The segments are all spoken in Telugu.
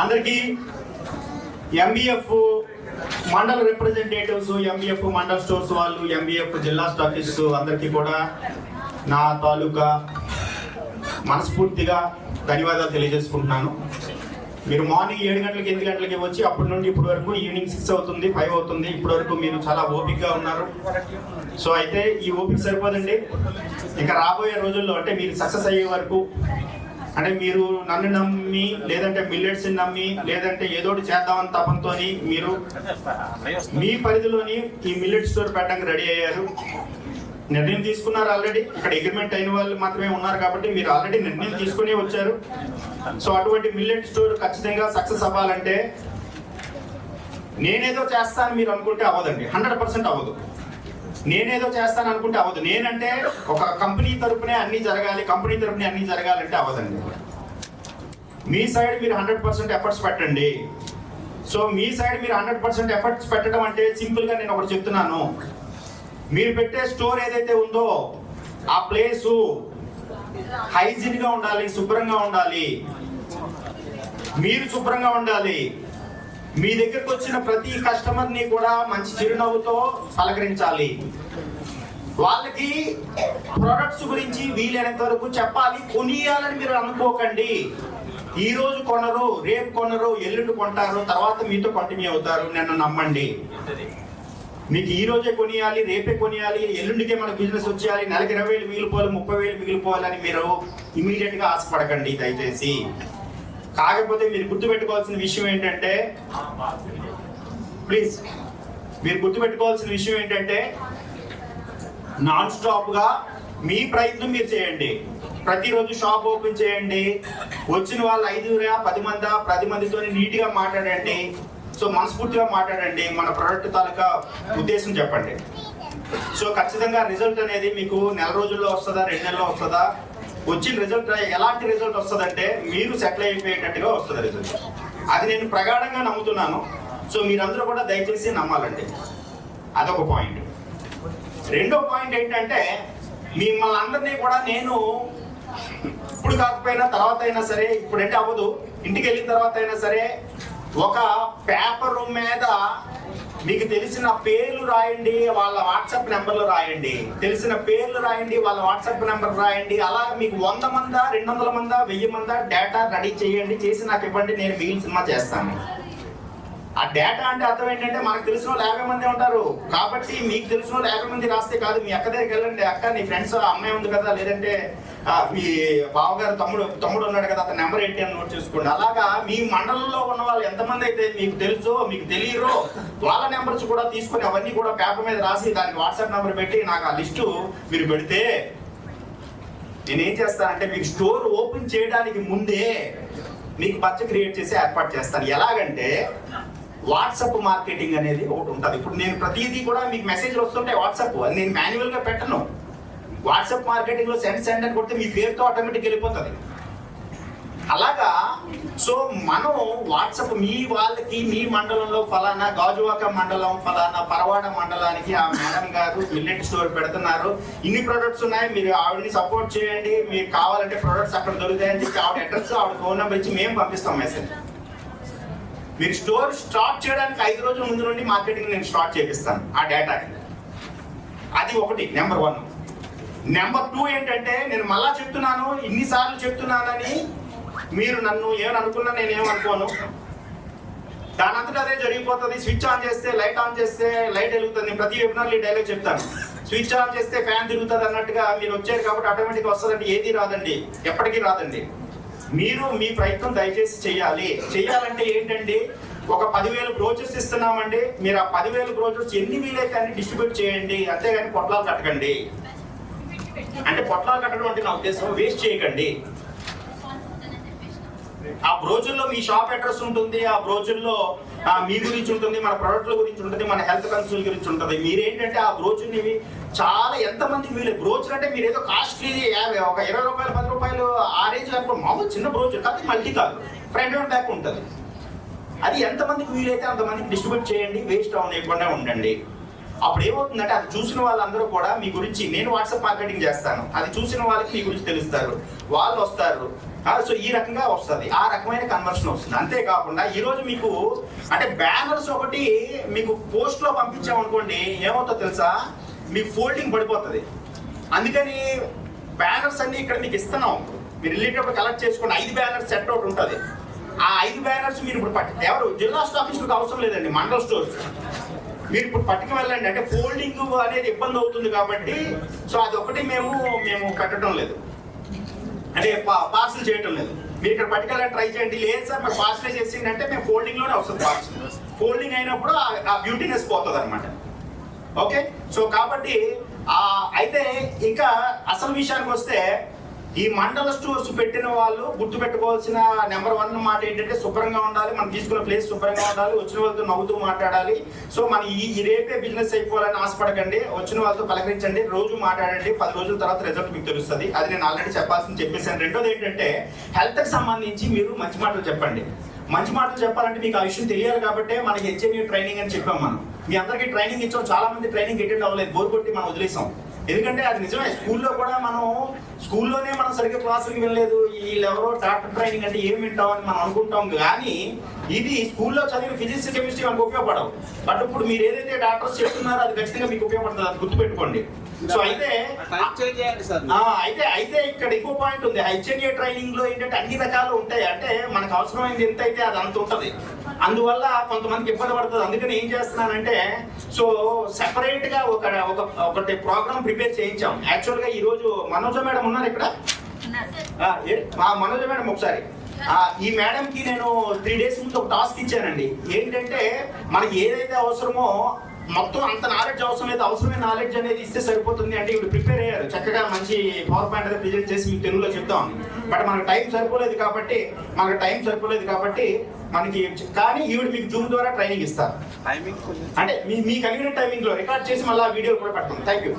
అందరికీ ఎంబీఎఫ్ మండల రిప్రజెంటేటివ్స్ ఎంబీఎఫ్ మండల స్టోర్స్ వాళ్ళు ఎంబీఎఫ్ జిల్లా స్టాకిస్ట్ అందరికీ కూడా నా తాలూకా మనస్ఫూర్తిగా ధన్యవాదాలు తెలియజేసుకుంటున్నాను. మీరు మార్నింగ్ ఏడు గంటలకి ఎనిమిది గంటలకి వచ్చి అప్పటి నుండి ఇప్పటి వరకు ఈవినింగ్ సిక్స్ అవుతుంది ఫైవ్ అవుతుంది. ఇప్పటి వరకు మీరు చాలా ఓపికగా ఉన్నారు. సో అయితే ఈ ఓపిక సరిపోదండి. ఇంకా రాబోయే రోజుల్లో అంటే మీరు సక్సెస్ అయ్యే వరకు అంటే మీరు నన్ను నమ్మి లేదంటే మిల్లెట్స్ నమ్మి లేదంటే ఏదోటి చేద్దామని తపంతో మీరు మీ పరిధిలోని ఈ మిల్లెట్ స్టోర్ పెట్టడానికి రెడీ అయ్యారు. నిర్ణయం తీసుకున్నారు ఆల్రెడీ. ఇక్కడ అగ్రిమెంట్ అయిన వాళ్ళు మాత్రమే ఉన్నారు కాబట్టి మీరు ఆల్రెడీ నిర్ణయం తీసుకునే వచ్చారు. సో అటువంటి మిల్లెట్ స్టోర్ ఖచ్చితంగా సక్సెస్ అవ్వాలంటే నేనేదో చేస్తాను మీరు అనుకుంటే అవ్వదండి. హండ్రెడ్ పర్సెంట్ అవ్వదు. నేనేదో చేస్తాను అనుకుంటే అవ్వదు. నేనంటే ఒక కంపెనీ తరపునే అన్ని జరగాలి కంపెనీ తరపునే అన్ని జరగాలంటే అవ్వదండి. మీ సైడ్ మీరు హండ్రెడ్ పర్సెంట్ ఎఫర్ట్స్ పెట్టండి. సో మీ సైడ్ మీరు హండ్రెడ్ పర్సెంట్ ఎఫర్ట్స్ పెట్టడం అంటే సింపుల్గా నేను ఒకటి చెప్తున్నాను. మీరు పెట్టే స్టోర్ ఏదైతే ఉందో ఆ ప్లేసు హైజీన్గా ఉండాలి శుభ్రంగా ఉండాలి. మీరు శుభ్రంగా ఉండాలి. మీ దగ్గరకు వచ్చిన ప్రతి కస్టమర్ని కూడా మంచి చిరునవ్వుతో పలకరించాలి. వాళ్ళకి ప్రొడక్ట్స్ గురించి వీలైనంత వరకు చెప్పాలి. కొనియాలని మీరు అనుకోకండి. ఈ రోజు కొనరు రేపు కొనరు ఎల్లుండి కొంటారు తర్వాత మీతో కంటిన్యూ అవుతారు నన్ను నమ్మండి. మీకు ఈ రోజే కొనియాలి రేపే కొనియాలి ఎల్లుండికే మన బిజినెస్ వచ్చేయాలి నెలకి ఇరవై వేలు మిగిలిపోవాలి ముప్పై వేలు మిగిలిపోవాలని మీరు ఇమీడియట్గా ఆశపడకండి దయచేసి. కాకపోతే మీరు గుర్తుపెట్టుకోవాల్సిన విషయం ఏంటంటే ప్లీజ్ మీరు గుర్తుపెట్టుకోవాల్సిన విషయం ఏంటంటే నాన్ స్టాప్గా మీ ప్రయత్నం మీరు చేయండి. ప్రతిరోజు షాప్ ఓపెన్ చేయండి. వచ్చిన వాళ్ళు ఐదుగురా పది మందా పది మందితో నీట్గా మాట్లాడండి. సో మనస్ఫూర్తిగా మాట్లాడండి. మన ప్రొడక్ట్ తాలూకా ఉద్దేశం చెప్పండి. సో ఖచ్చితంగా రిజల్ట్ అనేది మీకు నెల రోజుల్లో వస్తుందా రెండు నెలల్లో వస్తుందా? వచ్చిన రిజల్ట్ ఎలాంటి రిజల్ట్ వస్తుందంటే మీరు సెటిల్ అయిపోయేటట్టుగా వస్తుంది రిజల్ట్ అది నేను ప్రగాఢంగా నమ్ముతున్నాను. సో మీరందరూ కూడా దయచేసి నమ్మాలండి. అదొక పాయింట్ రెండో పాయింట్ ఏంటంటే మిమ్మల్ని అందరినీ కూడా నేను ఇప్పుడు కాకపోయినా తర్వాత అయినా సరే ఇప్పుడంటే అవ్వదు. ఇంటికి వెళ్ళిన తర్వాత అయినా సరే ఒక పేపర్ మీద మీకు తెలిసిన పేర్లు రాయండి వాళ్ళ వాట్సాప్ నెంబర్లు రాయండి. తెలిసిన పేర్లు రాయండి వాళ్ళ వాట్సాప్ నెంబర్ రాయండి. అలా మీకు వంద మందా రెండు వందల మందా వెయ్యి మందా డేటా రెడీ చేయండి చేసి నాకు ఇవ్వండి నేను మిగిలిన సినిమా చేస్తాను. ఆ డేటా అంటే అర్థం ఏంటంటే మనకు తెలిసిన వాళ్ళు యాభై మంది ఉంటారు. కాబట్టి మీకు తెలిసిన వాళ్ళు యాభై మంది రాస్తే కాదు మీ అక్క దగ్గరికి వెళ్ళండి. అక్క నీ ఫ్రెండ్స్ అమ్మాయి ఉంది కదా లేదంటే మీ బావగారు తమ్ముడు తమ్ముడు ఉన్నాడు కదా అతని నెంబర్ ఏంటి అని నోట్ చేసుకోండి. అలాగా మీ మండలంలో ఉన్న వాళ్ళు ఎంతమంది అయితే మీకు తెలుసో మీకు తెలియరో వాళ్ళ నెంబర్స్ కూడా తీసుకొని అవన్నీ కూడా పేపర్ మీద రాసి దానికి వాట్సాప్ నెంబర్ పెట్టి నాకు ఆ లిస్టు మీరు పెడితే నేను ఏం చేస్తానంటే మీకు స్టోర్ ఓపెన్ చేయడానికి ముందే మీకు పచ్చ క్రియేట్ చేసి ఏర్పాటు చేస్తాను. ఎలాగంటే వాట్సాప్ మార్కెటింగ్ అనేది ఒకటి ఉంటుంది. ఇప్పుడు నేను ప్రతిదీ కూడా మీకు మెసేజ్లు వస్తుంటాయి వాట్సాప్. అది నేను మాన్యువల్గా పెట్టను. వాట్సాప్ మార్కెటింగ్లో సెండ్ సెండ్ అని కొడితే మీ పేరుతో ఆటోమేటిక్ వెళ్ళిపోతుంది. అలాగా? సో మనం వాట్సాప్ మీ వాళ్ళకి మీ మండలంలో ఫలానా గాజువాక మండలం ఫలానా పరవాడ మండలానికి ఆ మేడం గారు మిల్లెట్ స్టోర్ పెడుతున్నారు. ఇన్ని ప్రొడక్ట్స్ ఉన్నాయి మీరు ఆవిడని సపోర్ట్ చేయండి. మీకు కావాలంటే ప్రొడక్ట్స్ అక్కడ దొరుకుతాయని చెప్పి ఆవిడ అడ్రస్ ఆవిడ ఫోన్ నెంబర్ ఇచ్చి మేము పంపిస్తాం మెసేజ్ మీరు స్టోర్ స్టార్ట్ చేయడానికి ఐదు రోజుల ముందు నుండి మార్కెటింగ్ నేను స్టార్ట్ చేపిస్తాను ఆ డేటాకి అది ఒకటి నెంబర్ వన్ నెంబర్ టూ ఏంటంటే నేను మళ్ళా చెప్తున్నాను ఇన్నిసార్లు చెప్తున్నానని మీరు నన్ను ఏమని అనుకున్నా నేను ఏమనుకోను. దాని అంతటా అదే జరిగిపోతుంది. స్విచ్ ఆన్ చేస్తే లైట్ ఆన్ చేస్తే లైట్ వెలుగుతుంది. ప్రతి వెబినార్లో ఈ డైలాగ్ చెప్తాను. స్విచ్ ఆన్ చేస్తే ఫ్యాన్ తిరుగుతుంది అన్నట్టుగా మీరు వచ్చారు కాబట్టి ఆటోమేటిక్ వస్తుందండి. ఏది రాదండి. ఎప్పటికీ రాదండి. మీరు మీ ప్రయత్నం దయచేసి చేయాలి. చేయాలంటే ఏంటండి? ఒక పదివేలు బ్రోచర్స్ ఇస్తున్నామండి. మీరు ఆ పదివేలు బ్రోచర్స్ ఎన్ని వీలైతే అన్ని డిస్ట్రిబ్యూట్ చేయండి. అంతేగాని పొట్లాలు కట్టకండి. అంటే పొట్లాలు కట్టడం అంటే నా ఉద్దేశం వేస్ట్ చేయకండి. ఆ బ్రోచుల్లో మీ షాప్ అడ్రస్ ఉంటుంది ఆ బ్రోచుల్లో మీ గురించి ఉంటుంది మన ప్రొడక్ట్ల గురించి ఉంటుంది మన హెల్త్ కన్సూల్ గురించి ఉంటుంది. మీరేంటంటే ఆ బ్రోచుని చాలా ఎంతమందికి వీళ్ళు బ్రోచర్ అంటే మీరు ఏదో కాస్ట్లీ యాభై ఒక ఇరవై రూపాయలు పది రూపాయలు ఆ రేంజ్ లేకపోతే మామూలు చిన్న బ్రోచర్ కాదు మల్టీ కాదు. ఫ్రంట్ అండ్ బ్యాక్ ఉంటుంది. అది ఎంతమందికి వీలైతే అంతమందికి డిస్ట్రిబ్యూట్ చేయండి వేస్ట్ అవ్వకుండా ఉండండి. అప్పుడు ఏమవుతుందంటే అది చూసిన వాళ్ళందరూ కూడా మీ గురించి నేను వాట్సాప్ మార్కెటింగ్ చేస్తాను. అది చూసిన వాళ్ళకి మీ గురించి తెలుస్తారు. వాళ్ళు వస్తారు. సో ఈ రకంగా వస్తుంది. ఆ రకమైన కన్వర్షన్ వస్తుంది. అంతేకాకుండా ఈ రోజు మీకు అంటే బ్యానర్స్ ఒకటి మీకు పోస్ట్లో పంపించామనుకోండి ఏమవుతుందో తెలుసా? మీకు ఫోల్డింగ్ పడిపోతుంది. అందుకని బ్యానర్స్ అన్ని ఇక్కడ మీకు ఇస్తున్నాం. మీరు వెళ్ళేటప్పుడు కలెక్ట్ చేసుకోండి. ఐదు బ్యానర్స్ సెట్ అవుట్ ఉంటుంది. ఆ ఐదు బ్యానర్స్ మీరు ఇప్పుడు పట్టి ఎవరు? జిల్లా స్టాఫీసులకు అవసరం లేదండి. మండల స్టోర్స్ మీరు ఇప్పుడు పట్టుకు వెళ్ళండి. అంటే ఫోల్డింగ్ అనేది ఇబ్బంది అవుతుంది కాబట్టి సో అది ఒకటి మేము మేము కట్టడం లేదు. అంటే పార్సల్ చేయటం లేదు. మీరు ఇక్కడ పట్టుకెళ్ళి ట్రై చేయండి. లేదు సార్ మరి పార్సల్ చేసింది అంటే మేము ఫోల్డింగ్లోనే వస్తుంది పార్సల్. ఫోల్డింగ్ అయినప్పుడు ఆ- బ్యూటీనెస్ పోతుంది అనమాట ఓకే? సో కాబట్టి అయితే ఇంకా అసలు విషయానికి వస్తే ఈ మండల స్టోర్స్ పెట్టిన వాళ్ళు గుర్తు పెట్టుకోవాల్సిన నెంబర్ వన్ మాట ఏంటంటే శుభ్రంగా ఉండాలి మనం తీసుకున్న ప్లేస్ శుభ్రంగా ఉండాలి వచ్చిన వాళ్ళతో నవ్వుతూ మాట్లాడాలి. సో మన ఈ రేపే బిజినెస్ అయిపోవాలని ఆశపడకండి వచ్చిన వాళ్ళతో పలకరించండి రోజు మాట్లాడండి పది రోజుల తర్వాత రిజల్ట్ మీకు తెలుస్తుంది. అది నేను ఆల్రెడీ చెప్పాల్సింది చెప్పేసాను రెండోది ఏంటంటే హెల్త్కి సంబంధించి మీరు మంచి మాటలు చెప్పండి. మంచి మాటలు చెప్పాలంటే మీకు ఆ విషయం తెలియాలి కాబట్టి మనకి హెచ్ఎంయూ ట్రైనింగ్ అని చెప్పాం మనం. మీ అందరికీ ట్రైనింగ్ ఇచ్చాం చాలా మంది ట్రైనింగ్ అటెండ్ అవ్వలేదు బోర్ కొట్టి మనం వదిలేసాం. ఎందుకంటే అది నిజమే స్కూల్లో కూడా మనం స్కూల్లోనే మనం సరిగ్గా క్లాసులకి వెళ్ళలేదు. వీళ్ళు ఎవరో డాక్టర్ ట్రైనింగ్ అంటే ఏం వింటాం అని మనం అనుకుంటాం కానీ ఇది స్కూల్లో చదివిన ఫిజిక్స్ కెమిస్ట్రీ మనకు ఉపయోగపడవు. బట్ ఇప్పుడు మీరు ఏదైతే డాక్టర్స్ చెప్తున్నారో అది ఖచ్చితంగా మీకు ఉపయోగపడుతుంది అది గుర్తుపెట్టుకోండి. సో అయితే అయితే అయితే ఇక్కడ ఇంకో పాయింట్ ఉంది. హెచ్ఎన్ఏ ట్రైనింగ్లో ఏంటంటే అన్ని రకాలు ఉంటాయి. అంటే మనకు అవసరమైంది ఎంత అయితే అది అంత ఉంటది. అందువల్ల కొంతమందికి ఇబ్బంది పడుతుంది. అందుకని ఏం చేస్తున్నానంటే సో సెపరేట్గా ఒక ఒక ఒకటి ప్రోగ్రామ్ ప్రిపేర్ చేయించాం. యాక్చువల్గా ఈ రోజు మనోజ మేడం ఉన్నారు ఇక్కడ? మనోజ మేడం ఒకసారి. ఈ మేడం కి నేను త్రీ డేస్ ముందు ఒక టాస్క్ ఇచ్చానండి. ఏంటంటే మనకి ఏదైతే అవసరమో మొత్తం అంత నాలెడ్జ్ అవసరం లేదు. అవసరమైన నాలెడ్జ్ అనేది ఇస్తే సరిపోతుంది అంటే ఇప్పుడు ప్రిపేర్ అయ్యారు. చక్కగా మంచి పవర్ పాయింట్ అనేది ప్రెజెంట్ చేసి మీకు తెలుగులో చెప్తాం. బట్ మనకు టైం సరిపోలేదు కాబట్టి మనకు టైం సరిపోలేదు కాబట్టి మనకి కానీ ఈవిడ మీకు జూమ్ ద్వారా ట్రైనింగ్ ఇస్తారు. టైమింగ్ అంటే మీ మీ కన్వీనియంట్ టైమింగ్లో రికార్డ్ చేసి మళ్ళీ ఆ వీడియో కూడా పెడతాం. థ్యాంక్ యూ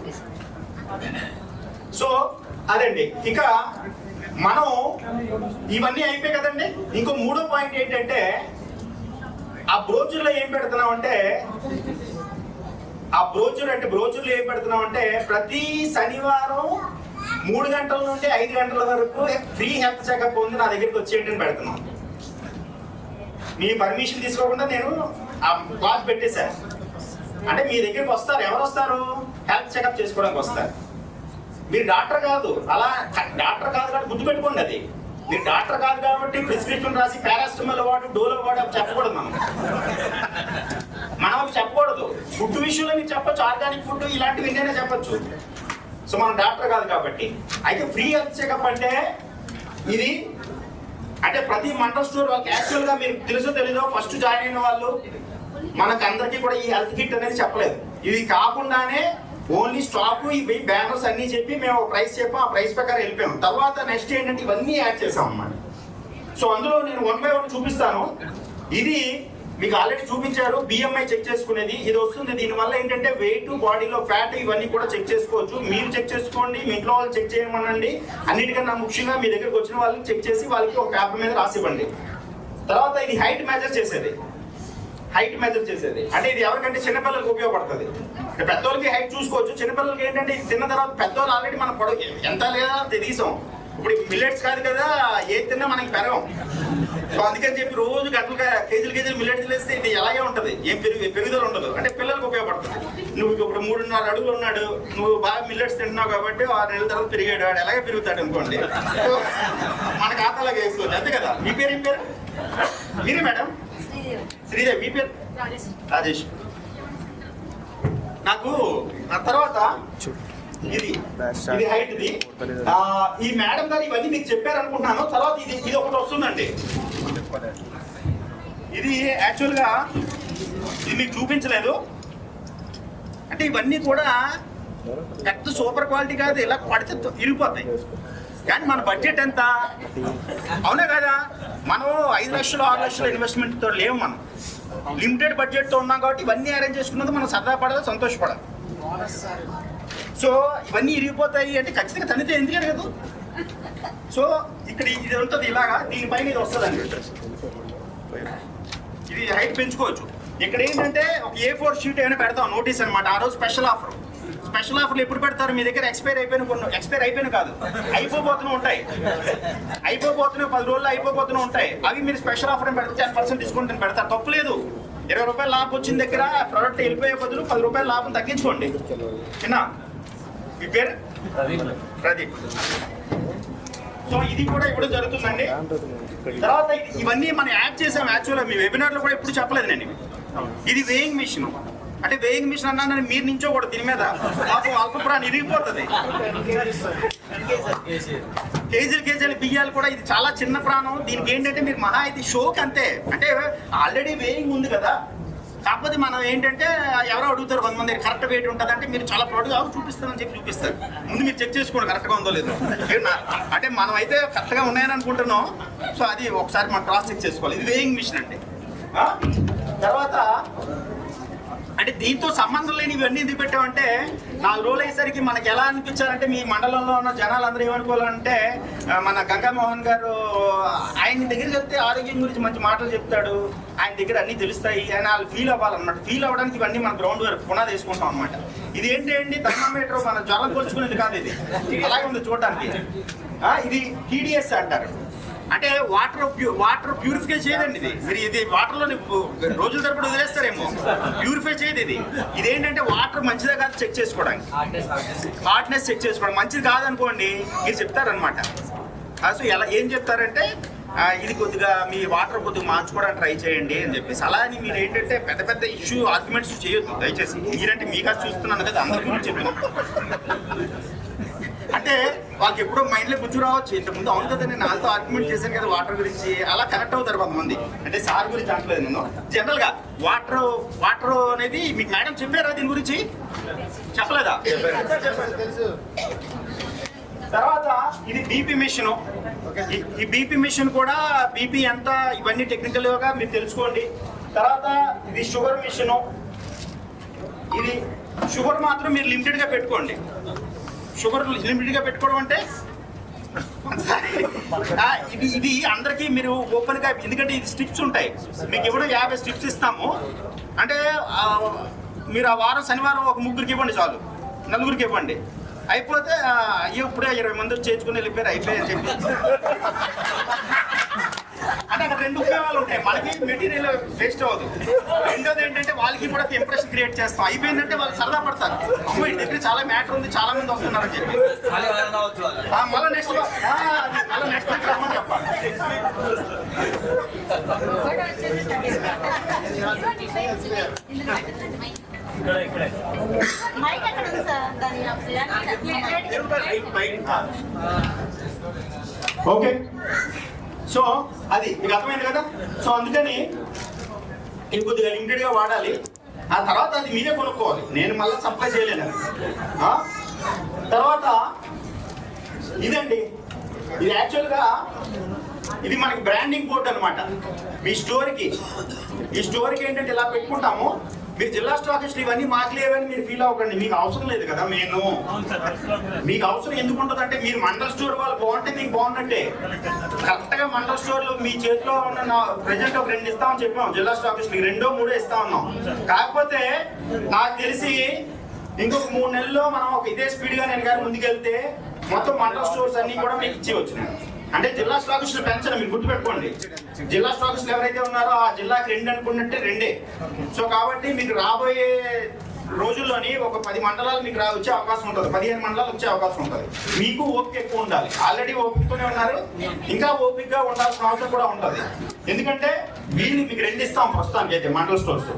సో అదండి. ఇక మనం ఇవన్నీ అయిపోయాయి కదండి. ఇంకో మూడో పాయింట్ ఏంటంటే ఆ బ్రోచర్లో ఏం పెడుతున్నాం అంటే ఆ బ్రోచర్ అంటే బ్రోచర్లో ఏం పెడుతున్నాం అంటే ప్రతి శనివారం మూడు గంటల నుండి ఐదు గంటల వరకు ఫ్రీ హెల్త్ చెకప్ ఉంది నా దగ్గరికి వచ్చేయండి అని పెడుతున్నాం. మీ పర్మిషన్ తీసుకోకుండా నేను ఆ క్లాస్ పెట్టేశాను అంటే మీ దగ్గరికి వస్తారు. ఎవరు వస్తారు? హెల్త్ చెకప్ చేసుకోవడానికి వస్తారు. మీరు డాక్టర్ కాదు. అలా డాక్టర్ కాదు కాబట్టి గుర్తుపెట్టుకోండి అది. మీరు డాక్టర్ కాదు కాబట్టి ప్రిస్క్రిప్షన్ రాసి పారాసిటమాల్ వాడు డోలో వాడు అవి చెప్పకూడదు మనం. మనం అవి చెప్పకూడదు. ఫుడ్ విషయంలో మీరు చెప్పచ్చు. ఆర్గానిక్ ఫుడ్ ఇలాంటివి ఏదైనా చెప్పొచ్చు. సో మనం డాక్టర్ కాదు కాబట్టి. అయితే ఫ్రీ హెల్త్ చెకప్ అంటే ఇది అంటే ప్రతి మంట స్టోర్ వాళ్ళకి యాక్చువల్గా మీరు తెలుసో తెలీదో ఫస్ట్ జాయిన్ అయిన వాళ్ళు మనకు అందరికీ కూడా ఈ హెల్త్ కిట్ అనేది చెప్పలేదు. ఇది కాకుండానే ఓన్లీ స్టాక్ ఇవి బ్యానర్స్ అన్ని చెప్పి మేము ఒక ప్రైస్ చెప్పాం ఆ ప్రైస్ ప్రకారం వెళ్ళిపోయాం. తర్వాత నెక్స్ట్ ఏంటంటే ఇవన్నీ యాడ్ చేసాం అన్నమాట. సో అందులో నేను వన్ బై వన్ చూపిస్తాను. ఇది మీకు ఆల్రెడీ చూపించారు బిఎంఐ చెక్ చేసుకునేది. ఇది వస్తుంది. దీనివల్ల ఏంటంటే వెయిట్ బాడీలో ఫ్యాట్ ఇవన్నీ కూడా చెక్ చేసుకోవచ్చు. మీరు చెక్ చేసుకోండి మీ ఇంట్లో వాళ్ళు చెక్ చేయమనండి. అన్నిటికన్నా ముఖ్యంగా మీ దగ్గరికి వచ్చిన వాళ్ళని చెక్ చేసి వాళ్ళకి ఒక పేపర్ మీద రాసి ఇవ్వండి తర్వాత ఇది హైట్ మెజర్ చేసేది. హైట్ మెజర్ చేసేది. అంటే ఇది ఎవరికంటే చిన్నపిల్లలకు ఉపయోగపడుతుంది. అంటే పెద్దోళ్ళకి హైట్ చూసుకోవచ్చు. చిన్నపిల్లలకి ఏంటంటే ఇది తిన్న తర్వాత పెద్దోళ్ళు ఆల్రెడీ మనం పొడవు ఎంత లేదా తీసాం ఇప్పుడు మిల్లెట్స్ కాదు కదా ఏది తిన్నా మనకి పెరగం. సో అందుకని చెప్పి రోజు గంటలు కేజీలు కేజీలు మిల్లెట్స్ వేస్తే ఇది ఎలాగే ఉంటది? ఏం పెరుగు పెరుగుదల ఉండదు. అంటే పిల్లలకు ఉపయోగపడుతుంది. నువ్వు ఇప్పుడు మూడున్నర అడుగులు ఉన్నాడు నువ్వు బాగా మిల్లెట్స్ తింటున్నావు కాబట్టి ఆరు నెలల తర్వాత పెరిగాడు. వాడు ఎలాగే పెరుగుతాడు అనుకోండి. మన ఖాతాలోకి వేసుకోవచ్చు. అంతే కదా? మీ పేరు ఏం పేరు? మీరే మేడం? శ్రీదేవి. మీ పేరు? రాజేష్. నాకు ఆ తర్వాత ఇది ఇది హైట్ ఇది ఈ మేడం గారు ఇవన్నీ మీకు చెప్పారు అనుకుంటున్నాను తర్వాత ఇది ఇది ఒకటి వస్తుందండి. ఇది యాక్చువల్గా ఇది మీకు చూపించలేదు. అంటే ఇవన్నీ కూడా పెద్ద సూపర్ క్వాలిటీ కాదు ఇలా పడితే ఇరిగిపోతాయి. కానీ మన బడ్జెట్ ఎంత? అవునా కదా? మనం ఐదు లక్షలు ఆరు లక్షల ఇన్వెస్ట్మెంట్తో లేవు మనం. లిమిటెడ్ బడ్జెట్తో ఉన్నాం కాబట్టి ఇవన్నీ అరేంజ్ చేసుకున్నది మనం సరదా పడదు సంతోషపడాలి. సో ఇవన్నీ ఇరిగిపోతాయి అంటే ఖచ్చితంగా తనితే ఎందుకని కదా సో ఇక్కడ ఇది ఉంటుంది ఇలాగా దీనిపైన ఇది వస్తుందండి. ఇది హైట్ పెంచుకోవచ్చు. ఇక్కడ ఏంటంటే ఒక ఏ ఫోర్ షీట్ ఏమైనా పెడతాం నోటీస్ అనమాట ఆ రోజు స్పెషల్ ఆఫర్ స్పెషల్ ఆఫర్లు ఎప్పుడు పెడతారు? మీ దగ్గర ఎక్స్పైర్ అయిపోయిన కొన్ని ఎక్స్పైర్ అయిపోయిన కాదు. అయిపోబోతూనే ఉంటాయి. అయిపోబోతున్నాయి పది రోజులు అయిపోబోతూనే ఉంటాయి. అవి మీరు స్పెషల్ ఆఫర్ పెడితే టెన్ పర్సెంట్ డిస్కౌంట్ అని పెడతారు. తప్పలేదు ఇరవై రూపాయల లాభం వచ్చిన దగ్గర ప్రోడక్ట్ వెళ్ళిపోయే బదులు పది రూపాయల లాభం తగ్గించుకోండి. చిన్న మీ పేరు? ప్రదీప్. సో ఇది కూడా ఇప్పుడు జరుగుతుందండి. తర్వాత ఇవన్నీ మనం యాడ్ చేసాం యాక్చువల్గా మీ వెబినార్లో కూడా ఎప్పుడు చెప్పలేదు నేను. ఇది వేయింగ్ మిషన్ అంటే వేయింగ్ మిషన్ అన్నానని మీరు నించోకూడదు దీని మీద మాకు అల్పప్రాణి ఇరిగిపోతుంది. కేజీలు కేజీలు బియ్యాలు కూడా ఇది చాలా చిన్న ప్రాణం. దీనికి ఏంటంటే మీరు మహా ఇది షోక్ అంతే. అంటే ఆల్రెడీ వేయింగ్ ఉంది కదా. కాకపోతే మనం ఏంటంటే ఎవరో అడుగుతారు కొంతమంది కరెక్ట్ వెయిట్ ఉంటుంది అంటే మీరు చాలా ప్రౌడ్గా చూపిస్తానని చెప్పి చూపిస్తారు. ముందు మీరు చెక్ చేసుకోండి కరెక్ట్గా ఉందో లేదో. అంటే మనం అయితే కరెక్ట్గా ఉన్నాయని అనుకుంటున్నాం. సో అది ఒకసారి మనం క్రాస్ చెక్ చేసుకోవాలి. ఇది వేయింగ్ మిషన్ అంటే తర్వాత అంటే దీంతో సంబంధం లేని ఇవన్నీ ఎందుకు పెట్టామంటే నాలుగు రోజులు అయ్యేసరికి మనకి ఎలా అనిపించారంటే మీ మండలంలో ఉన్న జనాలందరూ ఏమనుకోవాలంటే మన గంగామోహన్ గారు ఆయన దగ్గరికి వెళ్తే ఆరోగ్యం గురించి మంచి మాటలు చెప్తాడు. ఆయన దగ్గర అన్ని తెలుస్తాయి. అని వాళ్ళు ఫీల్ అవ్వాలన్నమాట. ఫీల్ అవ్వడానికి ఇవన్నీ మన గ్రౌండ్ వరకు పునాది వేసుకుంటాం అనమాట ఇది ఏంటి అండి థర్మామీటర్ మన జ్వరం కొలుచుకునేది కాదు ఇది. అలాగే ఉంది చూడడానికి? ఇది టీడీఎస్ అంటారు. అంటే వాటర్ వాటర్ ప్యూరిఫై చేయదండి ఇది. మీరు ఇది వాటర్లో రోజుల తరపుడు వదిలేస్తారేమో. ప్యూరిఫై చేయదు ఇది. ఇదేంటంటే వాటర్ మంచిదా కాదు చెక్ చేసుకోవడానికి. హార్డ్నెస్ చెక్ చేసుకోవడం. మంచిది కాదనుకోండి మీరు చెప్తారనమాట అసలు ఎలా ఏం చెప్తారంటే ఇది కొద్దిగా మీ వాటర్ కొద్దిగా మార్చుకోవడానికి ట్రై చేయండి అని చెప్పేసి. అలా అని మీరు ఏంటంటే పెద్ద పెద్ద ఇష్యూ ఆర్గ్యుమెంట్స్ చేయొద్దు. దయచేసి. మీరంటే మీకు చూస్తున్నాను కదా అందరి గురించి చెప్పిన అంటే వాళ్ళకి ఎప్పుడో మైండ్లో గుర్తు రావచ్చు. ఇంతకుముందు అవును కదా నేను నాతో ఆర్గ్యుమెంట్ చేశాను కదా వాటర్ గురించి. అలా కనెక్ట్ అవుతారు కొంతమంది అంటే సార్ గురించి అంటలేదు నేను. జనరల్గా వాటర్ వాటర్ అనేది మీకు మేడం చెప్పారా దీని గురించి? చెప్పలేదా? తర్వాత ఇది బీపీ మిషన్ ఈ బీపీ మిషన్ కూడా బీపీ ఎంత ఇవన్నీ టెక్నికల్గా మీరు తెలుసుకోండి. తర్వాత ఇది షుగర్ మిషన్ ఇది షుగర్ మాత్రం మీరు లిమిటెడ్గా పెట్టుకోండి. షుగర్ లిమిటెడ్గా పెట్టుకోవడం అంటే? ఇది ఇది అందరికీ మీరు ఓపెన్గా ఎందుకంటే ఇది స్ట్రిప్స్ ఉంటాయి. మీకు ఇవ్వడం యాభై స్ట్రిప్స్ ఇస్తాము. అంటే మీరు ఆ వారం శనివారం ఒక ముగ్గురికి ఇవ్వండి చాలు. నలుగురికి ఇవ్వండి. అయిపోతే అయ్యో ఇప్పుడే ఇరవై మంది చేర్చుకుని వెళ్ళిపోయారు అయిపోయాయి చెప్పి. అంటే అక్కడ రెండు ఉపయోగాలు ఉంటాయి. మనకి మెటీరియల్ వేస్ట్ అవ్వదు. రెండోది ఏంటంటే వాళ్ళకి కూడా ఇంప్రెషన్ క్రియేట్ చేస్తాం. అయిపోయిందంటే వాళ్ళు సరదా పడతారు. అమ్మో దగ్గర చాలా మ్యాటర్ ఉంది చాలా మంది వస్తున్నారు అని చెప్పి. మళ్ళీ నెక్స్ట్ మళ్ళీ నెక్స్ట్ వీక్ రమ్మని చెప్పాలి మైక్ ఎక్కడ ఉంది సార్ దాని ఓకే. సో అది మీకు అర్థమైంది కదా? సో అందుకని ఇది కొద్దిగా లిమిటెడ్గా వాడాలి. ఆ తర్వాత అది మీరే కొనుక్కోవాలి. నేను మళ్ళీ సప్లై చేయలేను. తర్వాత ఇదండి. ఇది యాక్చువల్గా ఇది మనకి బ్రాండింగ్ బోర్డు అనమాట మీ స్టోర్కి ఈ స్టోర్కి ఏంటంటే ఇలా పెట్టుకుంటాము. మీరు జిల్లా స్టాకిస్ట్ ఇవన్నీ మాకు లేవని మీరు ఫీల్ అవ్వకండి. మీకు అవసరం లేదు కదా నేను మీకు అవసరం ఎందుకు ఉంటుంది అంటే మీరు మండల్ స్టోర్ వాళ్ళు బాగుంటే మీకు బాగున్నట్టే కరెక్ట్గా మండల్ స్టోర్లో మీ చేతిలో ఉన్న ప్రెజెంట్ ఒక రెండు ఇస్తామని చెప్పాం. జిల్లా స్టాకిస్ట్ రెండో మూడో ఇస్తా ఉన్నాం కాకపోతే నాకు తెలిసి ఇంకొక మూడు నెలల్లో మనం ఒక ఇదే స్పీడ్గా నేను కానీ ముందుకెళ్తే మొత్తం మండల్ స్టోర్స్ అన్ని కూడా మీకు ఇచ్చి వచ్చినాయి అంటే జిల్లా స్టాకిస్టులు పెంచడం మీరు గుర్తుపెట్టుకోండి. జిల్లా స్టాకిస్టులు ఎవరైతే ఉన్నారో ఆ జిల్లాకి రెండు అనుకున్నట్టే రెండే. సో కాబట్టి మీకు రాబోయే రోజుల్లోని ఒక పది మండలాలు మీకు రా వచ్చే అవకాశం ఉంటుంది. పదిహేను మండలాలు వచ్చే అవకాశం ఉంటుంది. మీకు ఓపిక ఎక్కువ ఉండాలి. ఆల్రెడీ ఓపికతోనే ఉన్నారు. ఇంకా ఓపికగా ఉండాల్సిన అవసరం కూడా ఉంటుంది. ఎందుకంటే వీళ్ళు మీకు రెండు ఇస్తాం ప్రస్తుతానికి అయితే మండల స్టోర్స్.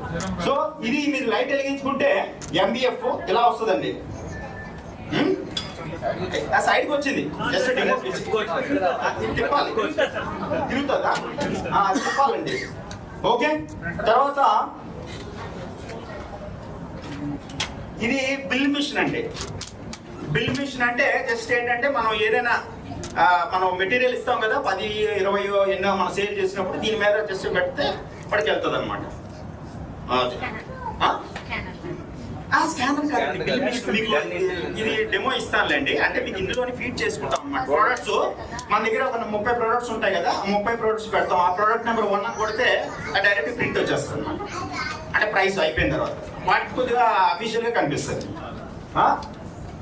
సో ఇది మీరు లైట్ వెలిగించుకుంటే ఎంబీఎఫ్ ఇలా వస్తుందండి? ఆ సైడ్కి వచ్చింది. జస్ట్ తిప్పాలి. తిరుగుతుందా? తిప్పాలండి. ఓకే. తర్వాత ఇది బిల్ మిషన్ అండి. బిల్ మిషన్ అంటే జస్ట్ ఏంటంటే మనం ఏదైనా మనం మెటీరియల్ ఇస్తాం కదా పది ఇరవయో ఎన్నో మనం సేల్ చేసినప్పుడు దీని మీద జస్ట్ పెడితే పడికి వెళ్తుంది అనమాట స్కానర్ కాదండి బిల్ మిషన్ మీకు ఇది డెమో ఇస్తానులేండి. అంటే మీకు ఇందులోని ఫీడ్ చేసుకుంటాం అన్నమాట. ప్రోడక్ట్స్ మన దగ్గర ఒక ముప్పై ప్రోడక్ట్స్ ఉంటాయి కదా ఆ ముప్పై ప్రోడక్ట్స్ పెడతాం. ఆ ప్రోడక్ట్ నెంబర్ వన్ అని కొడితే ఆ డైరెక్ట్ ప్రింట్ వచ్చేస్తుంది అన్నమాట. అంటే ప్రైస్ అయిపోయిన తర్వాత. వాటికి కొద్దిగా అఫీషియల్గా కనిపిస్తుంది. ఆ?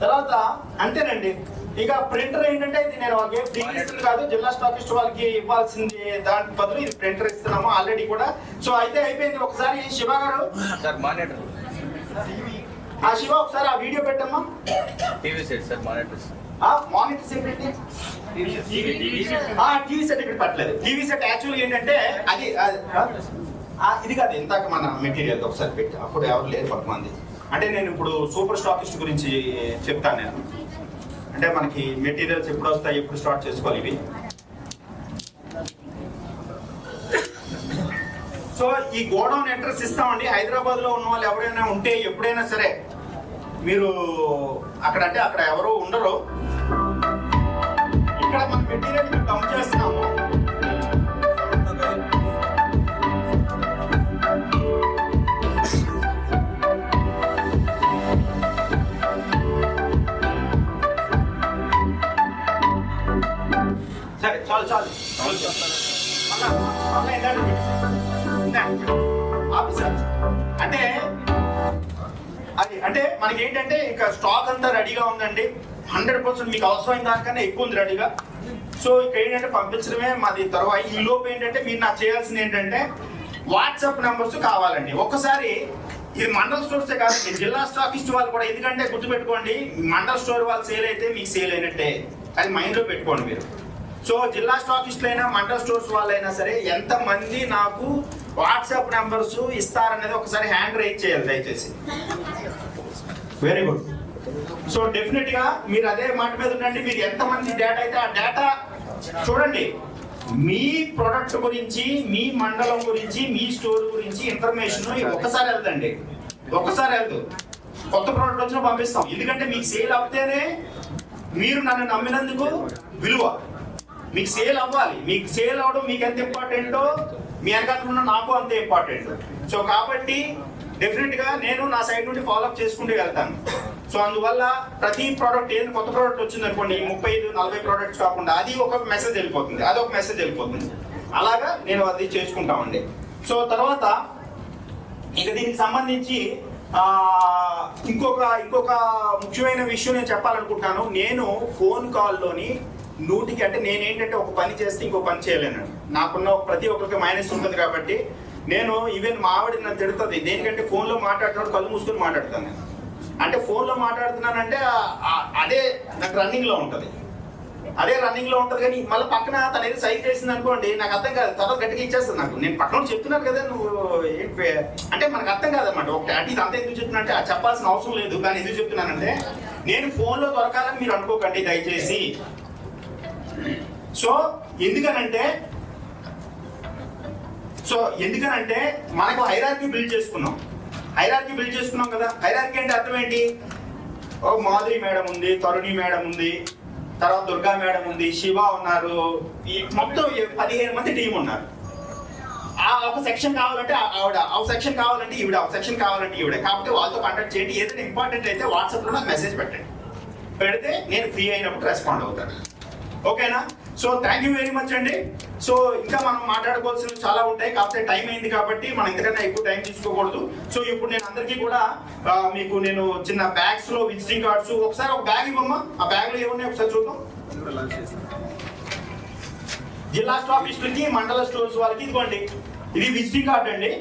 తర్వాత అంతేనండి. ఇక ప్రింటర్ ఏంటంటే ఇది నేను ఒక ఇస్తుంది కాదు జిల్లా స్టాకిస్ట్ వాళ్ళకి ఇవ్వాల్సింది దాని బదులు ఇది ప్రింటర్ ఇస్తున్నాము ఆల్రెడీ కూడా. సో అయితే అయిపోయింది. ఒకసారి శివ గారు. సార్ మానిటర్ ఆ శివ ఒకసారి ఆ వీడియో పెట్టమ్మా. టీవీ సెట్ సార్ మానిటర్ ఆ మానిటర్స్ ఏంటండి ఆ టీవీ సెట్ ఇక్కడ పట్టలేదు. టీవీ సెట్ యాక్చువల్ ఏంటంటే అది ఇది కాదు ఇందాక మన మెటీరియల్ ఒకసారి పెట్టి. అప్పుడు ఎవరు లేరు కొంతమంది. అంటే నేను ఇప్పుడు సూపర్ స్టాకిస్ట్ గురించి చెప్తాను నేను. అంటే మనకి మెటీరియల్స్ ఎప్పుడు వస్తాయి ఎప్పుడు స్టార్ట్ చేసుకోవాలి ఇవి? సో ఈ గోడౌన్ అడ్రస్ ఇస్తామండి. హైదరాబాద్లో ఉన్న వాళ్ళు ఎవరైనా ఉంటే ఎప్పుడైనా సరే మీరు అక్కడ అంటే అక్కడ ఎవరు ఉండరు. ఇక్కడ మనం మెటీరియల్ మేము డౌన్ చేస్తున్నాము. సరే చాలు చాలు. అన్న మళ్ళా అంటే మనకి ఏంటంటే ఇంకా స్టాక్ అంతా రెడీగా ఉందండి. హండ్రెడ్ పర్సెంట్ మీకు అవసరమైన దానికన్నా ఎక్కువ ఉంది రెడీగా సో ఇక్కడ ఏంటంటే పంపించడమే మాది తర్వాత ఈ లోపు ఏంటంటే మీరు నాకు చేయాల్సింది ఏంటంటే వాట్సాప్ నెంబర్స్ కావాలండి. ఒక్కసారి ఇది మండల స్టోర్సే కాదు జిల్లా జిల్లా స్టాకిస్ట్ వాళ్ళు కూడా ఎందుకంటే గుర్తుపెట్టుకోండి మండల స్టోర్ వాళ్ళు సేల్ అయితే మీకు సేల్ అయినట్టే. అది మైండ్లో పెట్టుకోండి మీరు. సో జిల్లా స్టాకిస్టులు అయినా మండల స్టోర్స్ వాళ్ళైనా సరే ఎంతమంది నాకు వాట్సాప్ నెంబర్స్ ఇస్తారనేది ఒకసారి హ్యాండ్ రైజ్ చేయాలి దయచేసి. వెరీ గుడ్ సో డెఫినెట్గా మీరు అదే మాట మీద ఉండండి. మీరు ఎంతమంది డేటా అయితే ఆ డేటా చూడండి. మీ ప్రొడక్ట్ గురించి మీ మండలం గురించి మీ స్టోర్ గురించి ఇన్ఫర్మేషన్ ఒక్కసారి వెళ్దండి ఒక్కసారి వెళ్దు. కొత్త ప్రోడక్ట్ వచ్చిన పంపిస్తాం. ఎందుకంటే మీకు సేల్ అవుతేనే మీరు నన్ను నమ్మినందుకు విలువ. మీకు సేల్ అవ్వాలి. మీకు సేల్ అవడం మీకు ఎంత ఇంపార్టెంటో మీ వెనకాల నాకు అంత ఇంపార్టెంట్ సో కాబట్టి డెఫినెట్గా నేను నా సైడ్ నుండి ఫాలోఅప్ చేసుకుంటూ వెళ్తాను. సో అందువల్ల ప్రతి ప్రోడక్ట్ ఏది కొత్త ప్రోడక్ట్ వచ్చింది అనుకోండి ఈ ముప్పై ఐదు నలభై ప్రోడక్ట్స్ కాకుండా అది ఒక మెసేజ్ వెళ్ళిపోతుంది. అది ఒక మెసేజ్ వెళ్ళిపోతుంది. అలాగా నేను అది చేసుకుంటామండి సో తర్వాత ఇక దీనికి సంబంధించి ఇంకొక ఇంకొక ముఖ్యమైన విషయం నేను చెప్పాలనుకుంటున్నాను నేను ఫోన్ కాల్లోని నూటికి అంటే నేను ఏంటంటే ఒక పని చేస్తే ఇంకో పని చేయలేను. నాకున్న ప్రతి ఒక్కరికి మైనస్ ఉంటుంది కాబట్టి నేను ఈవెన్ మా ఆవిడ నన్ను తిడుతుంది. దేనికంటే ఫోన్లో మాట్లాడుతున్నాడు కళ్ళు మూసుకొని మాట్లాడతాను నేను. అంటే ఫోన్లో మాట్లాడుతున్నానంటే అదే నాకు రన్నింగ్లో ఉంటుంది. అదే రన్నింగ్లో ఉంటుంది కానీ మళ్ళీ పక్కన తను ఏదో సైడ్ చేసింది అనుకోండి నాకు అర్థం కాదు. తర్వాత గట్టిగా ఇచ్చేస్తుంది నాకు. నేను పక్కన చెప్తున్నాను కదా నువ్వు అంటే మనకు అర్థం కాదన్నమాట. ఒకటి అంటే ఇది ఎందుకు చెప్తున్నా అది చెప్పాల్సిన అవసరం లేదు. కానీ ఎందుకు చెప్తున్నానంటే నేను ఫోన్లో దొరకాలని మీరు అనుకోకండి దయచేసి. సో ఎందుకనంటే సో ఎందుకనంటే మనకు హైరార్కీ బిల్డ్ చేసుకున్నాం. హైరార్కీ బిల్డ్ చేసుకున్నాం కదా. హైరార్కీ అంటే అర్థం ఏంటి? ఓ మాధురి మేడం ఉంది తరుణి మేడం ఉంది తర్వాత దుర్గా మేడం ఉంది శివ ఉన్నారు. ఈ మొత్తం పదిహేను మంది టీం ఉన్నారు. ఆ ఒక సెక్షన్ కావాలంటే ఆ- ఆవిడ ఒక సెక్షన్ కావాలంటే ఈవిడ ఒక సెక్షన్ కావాలంటే ఈవిడ. కాబట్టి వాళ్ళతో కాంటాక్ట్ చేయండి. ఏదైనా ఇంపార్టెంట్ అయితే వాట్సాప్లో నాకు మెసేజ్ పెట్టండి. పెడితే నేను ఫ్రీ అయినప్పుడు రెస్పాండ్ అవుతాను ఓకేనా? So thank you very much అండి. సో ఇంకా మనం మాట్లాడుకోవాల్సినవి చాలా ఉంటాయి. కాకపోతే టైం అయింది కాబట్టి మనం ఇంతకన్నా ఎక్కువ టైం తీసుకోకూడదు. సో ఇప్పుడు నేను అందరికీ కూడా మీకు నేను చిన్న బ్యాగ్స్లో విజిటింగ్ కార్డ్స్ ఒకసారి ఒక బ్యాగ్ ఇవ్వమ్మా. ఆ బ్యాగ్లో ఏమున్నాయి ఒకసారి చూద్దాం. జిల్లా స్టాఫీస్లకి మండల స్టోర్స్ వాళ్ళకి ఇదిగోండి. ఇది విజిటింగ్ కార్డ్ అండి.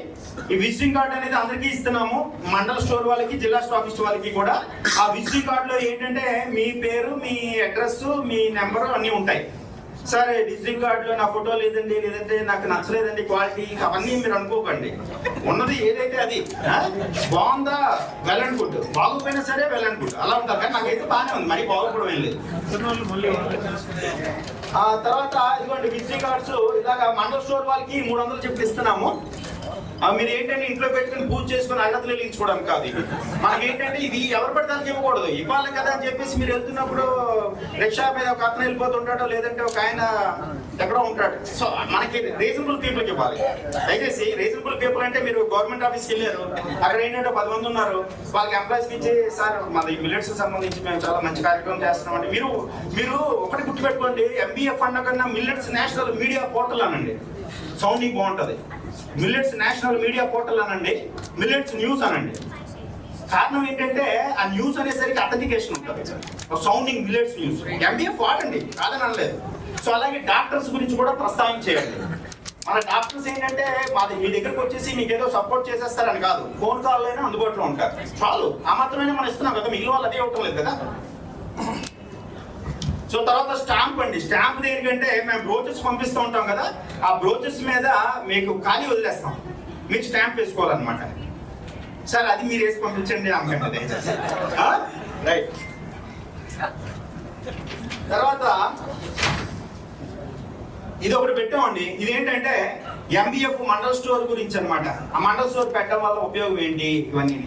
ఈ విజిటింగ్ కార్డ్ అనేది అందరికీ ఇస్తున్నాము. మండల స్టోర్ వాళ్ళకి జిల్లా స్టాఫీస్ వాళ్ళకి కూడా. ఆ విజిటింగ్ కార్డ్లో ఏంటంటే మీ పేరు మీ అడ్రస్ మీ నెంబర్ అన్ని ఉంటాయి. సరే విజిటింగ్ కార్డులో నా ఫోటో లేదండి లేదంటే నాకు నచ్చలేదండి క్వాలిటీ అవన్నీ మీరు అనుకోకండి. ఉన్నది ఏదైతే అది బాగుందా? వెల్ అండ్ గుడ్ బాగోపోయినా సరే వెల్ అండ్ గుడ్ అలా ఉంటారు కానీ నాకైతే బాగానే ఉంది. మరీ బాగోకపోవడం ఏం లేదు. ఆ తర్వాత ఇదిగోండి విజిటింగ్ కార్డ్స్ ఇలాగా మండల స్టోర్ వాళ్ళకి మూడు వందలు చెప్పి ఇస్తున్నాము. మీరు ఏంటంటే ఇంట్లో పెట్టుకుని పూజ చేసుకుని అగరత్తులు వెలిగించుకోవడానికి కాదు మనకి ఏంటంటే ఇది ఎవరు పెడతానికి ఇవ్వకూడదు. ఇవ్వాలి కదా అని చెప్పేసి మీరు వెళ్తున్నప్పుడు రిక్షా మీద ఒక అతను వెళ్ళిపోతుంటాడో లేదంటే ఒక ఆయన ఎక్కడో ఉంటాడు. సో మనకి రీజనబుల్ పీపుల్కి ఇవ్వాలి. దయచేసి రీజనబుల్ పీపుల్ అంటే మీరు గవర్నమెంట్ ఆఫీస్కి వెళ్ళారు. అక్కడ ఏంటంటే పది మంది ఉన్నారు. వాళ్ళకి ఎంప్లాయీస్కి ఇచ్చి సార్ మాది మిల్లెట్స్ సంబంధించి మేము చాలా మంచి కార్యక్రమం చేస్తున్నాం అంటే మీరు మీరు ఒకటి గుర్తుపెట్టుకోండి. ఎంబీఎఫ్ అన్న కన్నా మిల్లెట్స్ నేషనల్ మీడియా పోర్టల్ అనండి. సౌండింగ్ బాగుంటుంది. మిల్లెట్స్ నేషనల్ మీడియా పోర్టల్ అనండి. మిల్లెట్స్ న్యూస్ అనండి. కారణం ఏంటంటే ఆ న్యూస్ అనేసరికి అథెంటికేషన్ ఉంటుంది. Sounding millets news. ఎంబీఎఫ్ వాడండి కాదని అనలేదు. సో అలాగే డాక్టర్స్ గురించి కూడా ప్రస్తావించేయండి మన డాక్టర్స్ ఏంటంటే మాది మీ దగ్గరకు వచ్చేసి మీకు ఏదో సపోర్ట్ చేసేస్తారని కాదు. ఫోన్ కాల్ అయినా అందుబాటులో ఉంటారు. చాలు. ఆ మాత్రమే మనం ఇస్తున్నాం కదా మిగిలిన వాళ్ళు అదే ఇవ్వటం లేదు కదా. సో తర్వాత స్టాంప్ అండి. స్టాంప్ దేనికంటే మేము బ్రోచెస్ పంపిస్తూ ఉంటాం కదా ఆ బ్రోచెస్ మీద మీకు ఖాళీ వదిలేస్తాం. మీరు స్టాంప్ వేసుకోవాలన్నమాట. సార్ అది మీరు వేసి పంపించండి అమ్మకండి దయచేసి రైట్ తర్వాత ఇది ఒకటి పెట్టామండి. ఇదేంటంటే ఎంబీఎఫ్ మండల్ స్టోర్ గురించి అనమాట ఆ మండల్ స్టోర్ పెట్టడం వల్ల ఉపయోగం ఏంటి? ఇవన్నీ